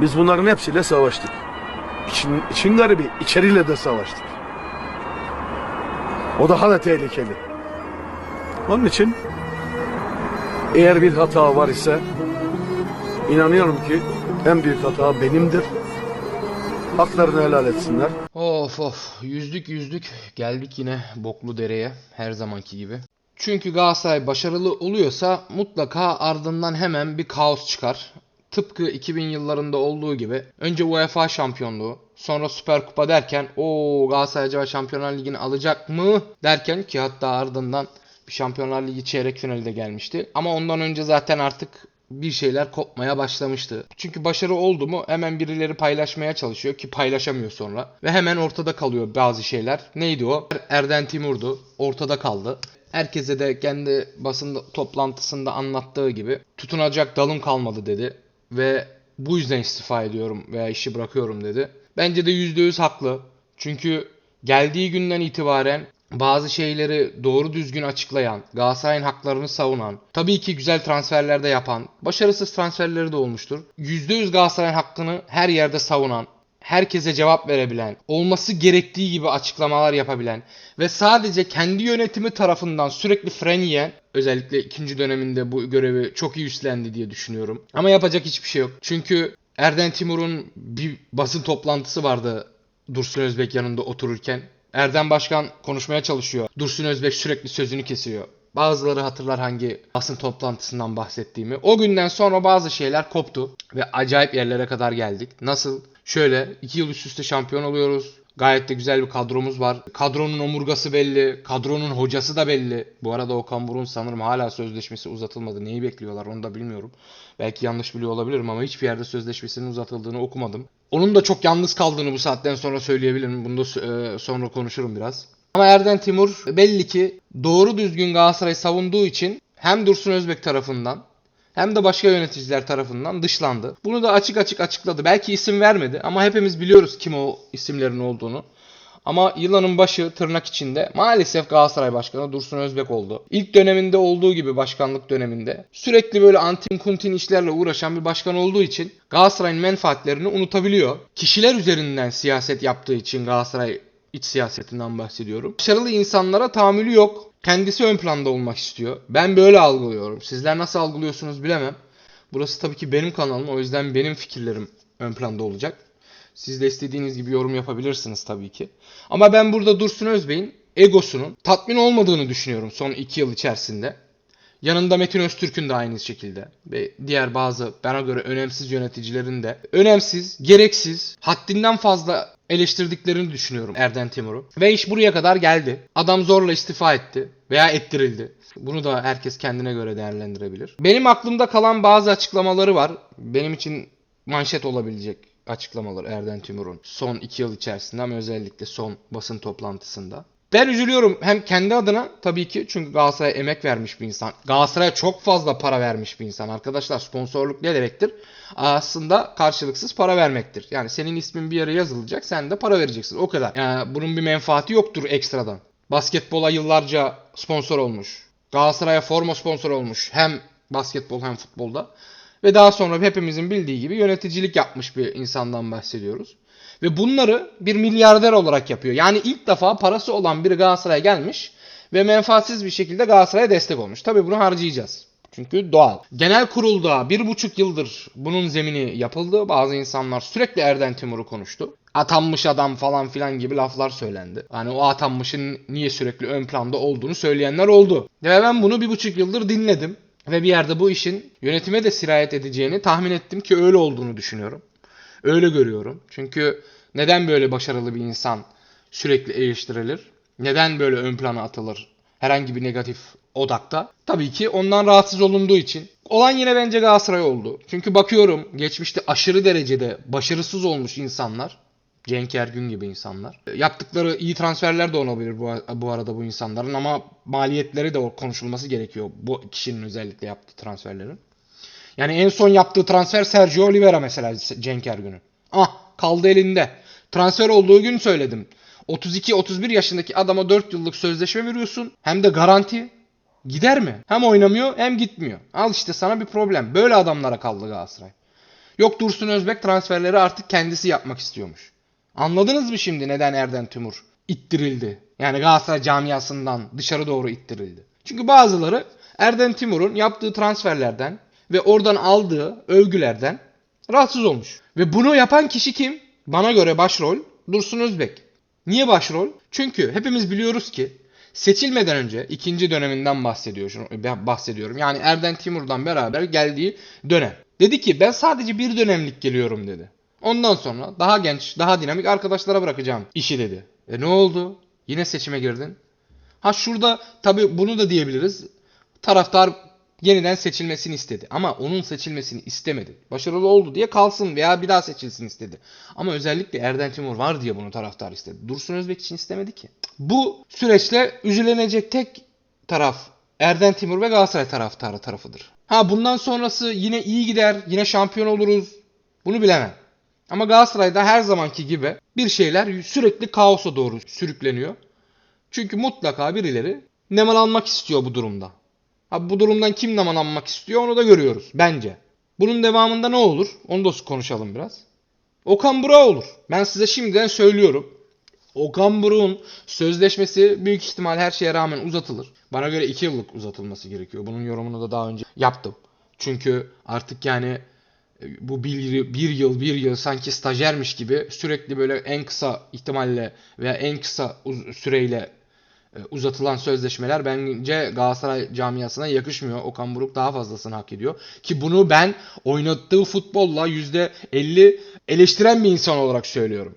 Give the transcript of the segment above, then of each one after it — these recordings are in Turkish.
Biz bunların hepsiyle savaştık. İçin, için garibi içeriyle de savaştık. O daha da tehlikeli. Onun için eğer bir hata var ise inanıyorum ki en büyük hata benimdir. Haklarını helal etsinler. Of of yüzdük yüzdük geldik yine boklu dereye her zamanki gibi. Çünkü Galatasaray başarılı oluyorsa mutlaka ardından hemen bir kaos çıkar. Tıpkı 2000 yıllarında olduğu gibi önce UEFA şampiyonluğu sonra Süper Kupa derken o Galatasaray acaba Şampiyonlar Ligi'ni alacak mı derken ki hatta ardından bir Şampiyonlar Ligi çeyrek finali de gelmişti. Ama ondan önce zaten artık bir şeyler kopmaya başlamıştı. Çünkü başarı oldu mu hemen birileri paylaşmaya çalışıyor ki paylaşamıyor sonra. Ve hemen ortada kalıyor bazı şeyler. Neydi o? Erden Timur'du. Ortada kaldı. Herkese de kendi basın toplantısında anlattığı gibi tutunacak dalım kalmadı dedi. Ve bu yüzden istifa ediyorum veya işi bırakıyorum dedi. Bence de %100 haklı. Çünkü geldiği günden itibaren bazı şeyleri doğru düzgün açıklayan, Galatasaray'ın haklarını savunan, tabii ki güzel transferler de yapan, başarısız transferleri de olmuştur. %100 Galatasaray'ın hakkını her yerde savunan, herkese cevap verebilen, olması gerektiği gibi açıklamalar yapabilen ve sadece kendi yönetimi tarafından sürekli fren yiyen, özellikle ikinci döneminde bu görevi çok iyi üstlendi diye düşünüyorum. Ama yapacak hiçbir şey yok. Çünkü Erden Timur'un bir basın toplantısı vardı Dursun Özbek yanında otururken. Erdem Başkan konuşmaya çalışıyor. Dursun Özbek sürekli sözünü kesiyor. Bazıları hatırlar hangi basın toplantısından bahsettiğimi. O günden sonra bazı şeyler koptu ve acayip yerlere kadar geldik. Nasıl? Şöyle iki yıl üst üste şampiyon oluyoruz. Gayet de güzel bir kadromuz var. Kadronun omurgası belli. Kadronun hocası da belli. Bu arada Okan Burun sanırım hala sözleşmesi uzatılmadı. Neyi bekliyorlar onu da bilmiyorum. Belki yanlış biliyor olabilirim ama hiçbir yerde sözleşmesinin uzatıldığını okumadım. Onun da çok yalnız kaldığını bu saatten sonra söyleyebilirim. Bunu da e, sonra konuşurum biraz. Ama Erden Timur belli ki doğru düzgün Galatasaray'ı savunduğu için hem Dursun Özbek tarafından hem de başka yöneticiler tarafından dışlandı. Bunu da açık açık açıkladı. Belki isim vermedi ama hepimiz biliyoruz kim o isimlerin olduğunu. Ama yılanın başı tırnak içinde maalesef Galatasaray Başkanı Dursun Özbek oldu. İlk döneminde olduğu gibi başkanlık döneminde sürekli böyle antin kuntin işlerle uğraşan bir başkan olduğu için Galatasaray'ın menfaatlerini unutabiliyor. Kişiler üzerinden siyaset yaptığı için Galatasaray iç siyasetinden bahsediyorum. Başarılı insanlara tahammülü yok. Kendisi ön planda olmak istiyor. Ben böyle algılıyorum. Sizler nasıl algılıyorsunuz bilemem. Burası tabii ki benim kanalım. O yüzden benim fikirlerim ön planda olacak. Siz de istediğiniz gibi yorum yapabilirsiniz tabii ki. Ama ben burada Dursun Özbey'in egosunun tatmin olmadığını düşünüyorum son iki yıl içerisinde. Yanında Metin Öztürk'ün de aynı şekilde ve diğer bazı bana göre önemsiz yöneticilerin de önemsiz, gereksiz, haddinden fazla eleştirdiklerini düşünüyorum Erden Timur'u. Ve iş buraya kadar geldi. Adam zorla istifa etti veya ettirildi. Bunu da herkes kendine göre değerlendirebilir. Benim aklımda kalan bazı açıklamaları var. Benim için manşet olabilecek açıklamalar Erden Timur'un son iki yıl içerisinde ama özellikle son basın toplantısında. Ben üzülüyorum hem kendi adına tabii ki çünkü Galatasaray'a emek vermiş bir insan. Galatasaray'a çok fazla para vermiş bir insan. Arkadaşlar sponsorluk ne demektir? Aslında karşılıksız para vermektir. Yani senin ismin bir yere yazılacak sen de para vereceksin. O kadar. Yani bunun bir menfaati yoktur ekstradan. Basketbola yıllarca sponsor olmuş. Galatasaray'a forma sponsor olmuş. Hem basketbol hem futbolda. Ve daha sonra hepimizin bildiği gibi yöneticilik yapmış bir insandan bahsediyoruz. Ve bunları bir milyarder olarak yapıyor. Yani ilk defa parası olan biri Galatasaray'a gelmiş ve menfaatsiz bir şekilde Galatasaray'a destek olmuş. Tabii bunu harcayacağız. Çünkü doğal. Genel kurulda bir buçuk yıldır bunun zemini yapıldı. Bazı insanlar sürekli Erden Timur'u konuştu. Atanmış adam falan filan gibi laflar söylendi. Hani o atanmışın niye sürekli ön planda olduğunu söyleyenler oldu. Ve ben bunu bir buçuk yıldır dinledim. Ve bir yerde bu işin yönetime de sirayet edeceğini tahmin ettim ki öyle olduğunu düşünüyorum. Öyle görüyorum. Çünkü neden böyle başarılı bir insan sürekli eleştirilir? Neden böyle ön plana atılır herhangi bir negatif odakta? Tabii ki ondan rahatsız olunduğu için. Olan yine bence Galatasaray oldu. Çünkü bakıyorum geçmişte aşırı derecede başarısız olmuş insanlar. Cenk Ergün gibi insanlar. Yaptıkları iyi transferler de olabilir bu, bu arada bu insanların ama maliyetleri de konuşulması gerekiyor. Bu kişinin özellikle yaptığı transferlerin. Yani en son yaptığı transfer Sergio Oliveira mesela Cenk Ergün'ün. Ah kaldı elinde. Transfer olduğu gün söyledim. 32-31 yaşındaki adama 4 yıllık sözleşme veriyorsun. Hem de garanti. Gider mi? Hem oynamıyor hem gitmiyor. Al işte sana bir problem. Böyle adamlara kaldı Galatasaray. Yok Dursun Özbek transferleri artık kendisi yapmak istiyormuş. Anladınız mı şimdi neden Erden Timur ittirildi? Yani Galatasaray camiasından dışarı doğru ittirildi. Çünkü bazıları Erden Timur'un yaptığı transferlerden ve oradan aldığı övgülerden rahatsız olmuş. Ve bunu yapan kişi kim? Bana göre başrol Dursun Özbek. Niye başrol? Çünkü hepimiz biliyoruz ki seçilmeden önce ikinci döneminden bahsediyor, ben bahsediyorum. Yani Erden Timur'dan beraber geldiği dönem. Dedi ki ben sadece bir dönemlik geliyorum dedi. Ondan sonra daha genç, daha dinamik arkadaşlara bırakacağım işi dedi. E ne oldu? Yine seçime girdin. Ha şurada tabii bunu da diyebiliriz. Taraftar yeniden seçilmesini istedi. Ama onun seçilmesini istemedi. Başarılı oldu diye kalsın veya bir daha seçilsin istedi. Ama özellikle Erden Timur var diye bunu taraftar istedi. Dursun Özbek için istemedi ki. Bu süreçte üzülenecek tek taraf Erden Timur ve Galatasaray taraftarı tarafıdır. Ha bundan sonrası yine iyi gider, yine şampiyon oluruz. Bunu bilemem. Ama Galatasaray'da her zamanki gibi bir şeyler sürekli kaosa doğru sürükleniyor. Çünkü mutlaka birileri nemalanmak istiyor bu durumda. Ha bu durumdan kim nemalanmak istiyor onu da görüyoruz bence. Bunun devamında ne olur? Onu da konuşalım biraz. Okan Burak olur. Ben size şimdiden söylüyorum. Okan Buruk'un sözleşmesi büyük ihtimal her şeye rağmen uzatılır. Bana göre 2 yıllık uzatılması gerekiyor. Bunun yorumunu da daha önce yaptım. Çünkü artık yani e, bu bir, bir yıl bir yıl sanki stajyermiş gibi sürekli böyle en kısa ihtimalle veya en kısa süreyle uzatılan sözleşmeler bence Galatasaray camiasına yakışmıyor. Okan Buruk daha fazlasını hak ediyor. Ki bunu ben oynattığı futbolla %50 eleştiren bir insan olarak söylüyorum.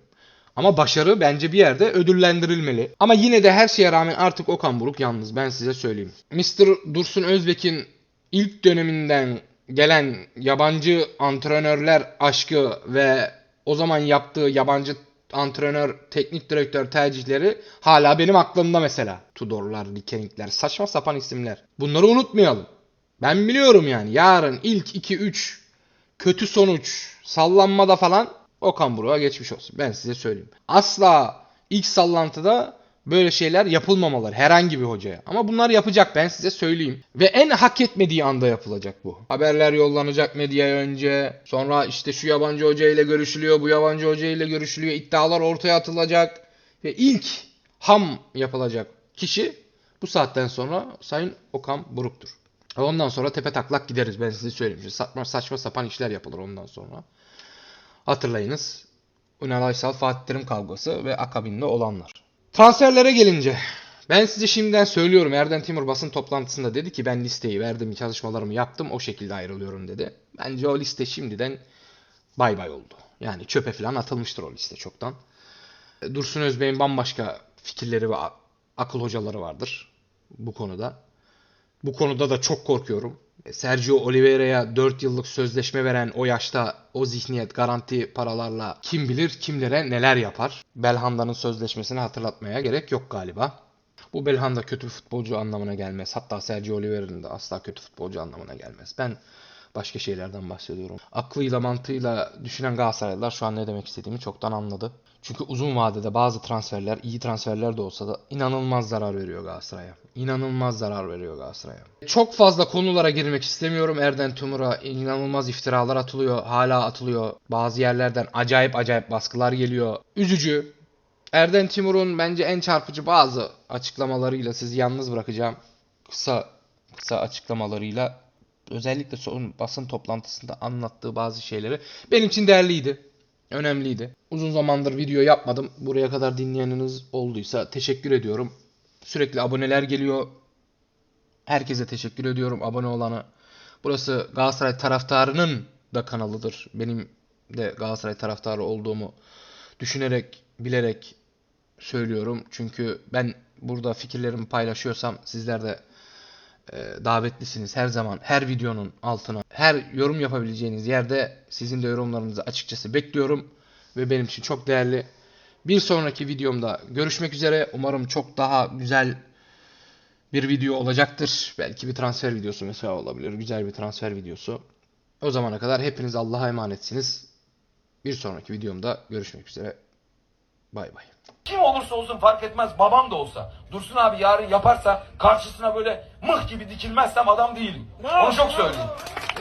Ama başarı bence bir yerde ödüllendirilmeli. Ama yine de her şeye rağmen artık Okan Buruk yalnız ben size söyleyeyim. Mr. Dursun Özbek'in ilk döneminden gelen yabancı antrenörler aşkı ve o zaman yaptığı yabancı antrenör, teknik direktör tercihleri hala benim aklımda mesela. Tudorlar, Likenikler, saçma sapan isimler. Bunları unutmayalım. Ben biliyorum yani yarın ilk 2-3 kötü sonuç sallanmada falan Okan Buruk'a geçmiş olsun. Ben size söyleyeyim. Asla ilk sallantıda böyle şeyler yapılmamaları herhangi bir hocaya. Ama bunlar yapacak ben size söyleyeyim. Ve en hak etmediği anda yapılacak bu. Haberler yollanacak medyaya önce. Sonra işte şu yabancı hoca ile görüşülüyor, bu yabancı hoca ile görüşülüyor. iddialar ortaya atılacak. Ve ilk ham yapılacak kişi bu saatten sonra Sayın Okan Buruk'tur. Ondan sonra tepe taklak gideriz ben size söyleyeyim. Saçma, saçma sapan işler yapılır ondan sonra. Hatırlayınız. Ünal Aysal Fatih Terim kavgası ve akabinde olanlar. Transferlere gelince ben size şimdiden söylüyorum Erden Timur basın toplantısında dedi ki ben listeyi verdim çalışmalarımı yaptım o şekilde ayrılıyorum dedi. Bence o liste şimdiden bay bay oldu. Yani çöpe falan atılmıştır o liste çoktan. Dursun Özbey'in bambaşka fikirleri ve akıl hocaları vardır bu konuda. Bu konuda da çok korkuyorum. Sergio Oliveira'ya 4 yıllık sözleşme veren o yaşta o zihniyet garanti paralarla kim bilir kimlere neler yapar. Belhanda'nın sözleşmesini hatırlatmaya gerek yok galiba. Bu Belhanda kötü futbolcu anlamına gelmez. Hatta Sergio Oliveira'nın da asla kötü futbolcu anlamına gelmez. Ben başka şeylerden bahsediyorum. Aklıyla mantığıyla düşünen Galatasaraylılar şu an ne demek istediğimi çoktan anladı. Çünkü uzun vadede bazı transferler, iyi transferler de olsa da inanılmaz zarar veriyor Galatasaray'a. İnanılmaz zarar veriyor Galatasaray'a. Çok fazla konulara girmek istemiyorum Erden Timur'a. inanılmaz iftiralar atılıyor, hala atılıyor. Bazı yerlerden acayip acayip baskılar geliyor. Üzücü. Erden Timur'un bence en çarpıcı bazı açıklamalarıyla sizi yalnız bırakacağım. Kısa kısa açıklamalarıyla özellikle son basın toplantısında anlattığı bazı şeyleri benim için değerliydi. Önemliydi. Uzun zamandır video yapmadım. Buraya kadar dinleyeniniz olduysa teşekkür ediyorum. Sürekli aboneler geliyor. Herkese teşekkür ediyorum abone olana. Burası Galatasaray taraftarının da kanalıdır. Benim de Galatasaray taraftarı olduğumu düşünerek, bilerek söylüyorum. Çünkü ben burada fikirlerimi paylaşıyorsam sizler de e, davetlisiniz her zaman her videonun altına her yorum yapabileceğiniz yerde sizin de yorumlarınızı açıkçası bekliyorum ve benim için çok değerli. Bir sonraki videomda görüşmek üzere. Umarım çok daha güzel bir video olacaktır. Belki bir transfer videosu mesela olabilir. Güzel bir transfer videosu. O zamana kadar hepiniz Allah'a emanetsiniz. Bir sonraki videomda görüşmek üzere. Bay bay. Kim olursa olsun fark etmez babam da olsa. Dursun abi yarın yaparsa karşısına böyle mıh gibi dikilmezsem adam değilim. Onu çok söyleyeyim.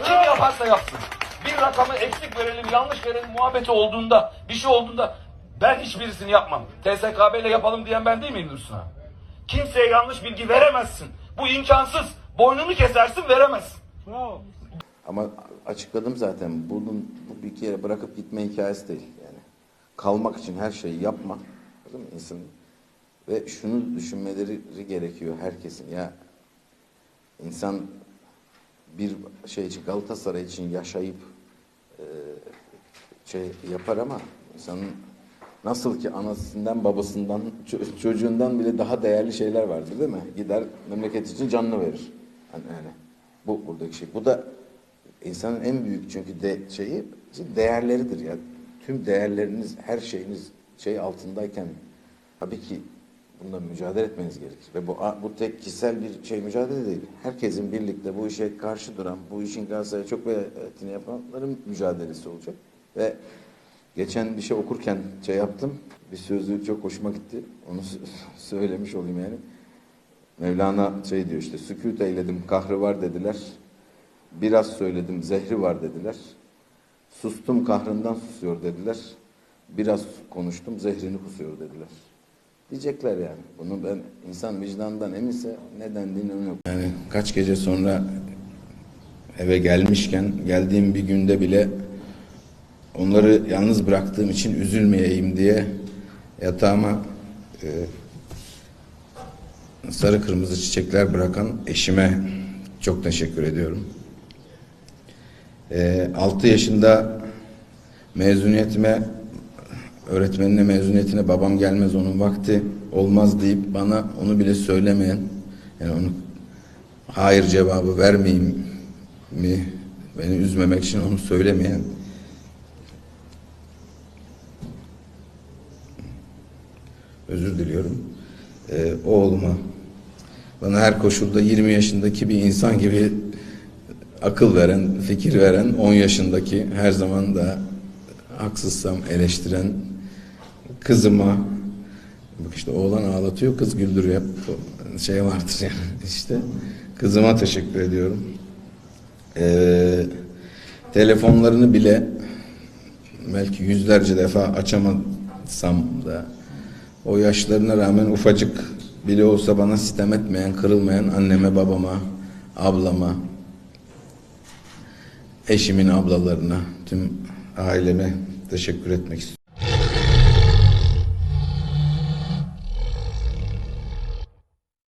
Kim yaparsa yapsın. bir rakamı eksik verelim, yanlış verelim muhabbeti olduğunda, bir şey olduğunda ben hiçbirisini yapmam. TSKB ile yapalım diyen ben değil miyim Dursun abi? Kimseye yanlış bilgi veremezsin. Bu imkansız. Boynunu kesersin veremezsin. Ama açıkladım zaten. Bunun bu bir kere bırakıp gitme hikayesi değil. Yani kalmak için her şeyi yapma. Değil mi insanın? Ve şunu düşünmeleri gerekiyor herkesin. Ya insan bir şey için Galatasaray için yaşayıp e, şey yapar ama insanın nasıl ki anasından babasından ço- çocuğundan bile daha değerli şeyler vardır değil mi? Gider memleket için canını verir. Yani, yani bu buradaki şey. Bu da insanın en büyük çünkü de şeyi değerleridir ya. Tüm değerleriniz, her şeyiniz şey altındayken tabii ki bununla mücadele etmeniz gerekir. Ve bu bu tek kişisel bir şey mücadele değil. Herkesin birlikte bu işe karşı duran, bu işin Galatasaray'a çok velayetini yapanların mücadelesi olacak. Ve geçen bir şey okurken şey yaptım. Bir sözü çok hoşuma gitti. Onu sö- söylemiş olayım yani. Mevlana şey diyor işte sükût eyledim kahrı var dediler. Biraz söyledim zehri var dediler. Sustum kahrından susuyor dediler. Biraz konuştum zehrini kusuyor dediler. Diyecekler yani. Bunu ben insan vicdanından eminse ne dendiğini önemi yok. Yani kaç gece sonra eve gelmişken geldiğim bir günde bile onları yalnız bıraktığım için üzülmeyeyim diye yatağıma e, sarı kırmızı çiçekler bırakan eşime çok teşekkür ediyorum. E, 6 yaşında mezuniyetime öğretmenine mezuniyetine babam gelmez onun vakti olmaz deyip bana onu bile söylemeyen yani onu hayır cevabı vermeyeyim mi beni üzmemek için onu söylemeyen özür diliyorum. Ee, oğluma bana her koşulda 20 yaşındaki bir insan gibi akıl veren, fikir veren 10 yaşındaki her zaman da haksızsam eleştiren kızıma bak işte oğlan ağlatıyor kız güldürüyor hep şey vardır yani işte. Kızıma teşekkür ediyorum. Ee, telefonlarını bile belki yüzlerce defa açamasam da o yaşlarına rağmen ufacık bile olsa bana sitem etmeyen, kırılmayan anneme, babama, ablama, eşimin ablalarına, tüm aileme teşekkür etmek istiyorum.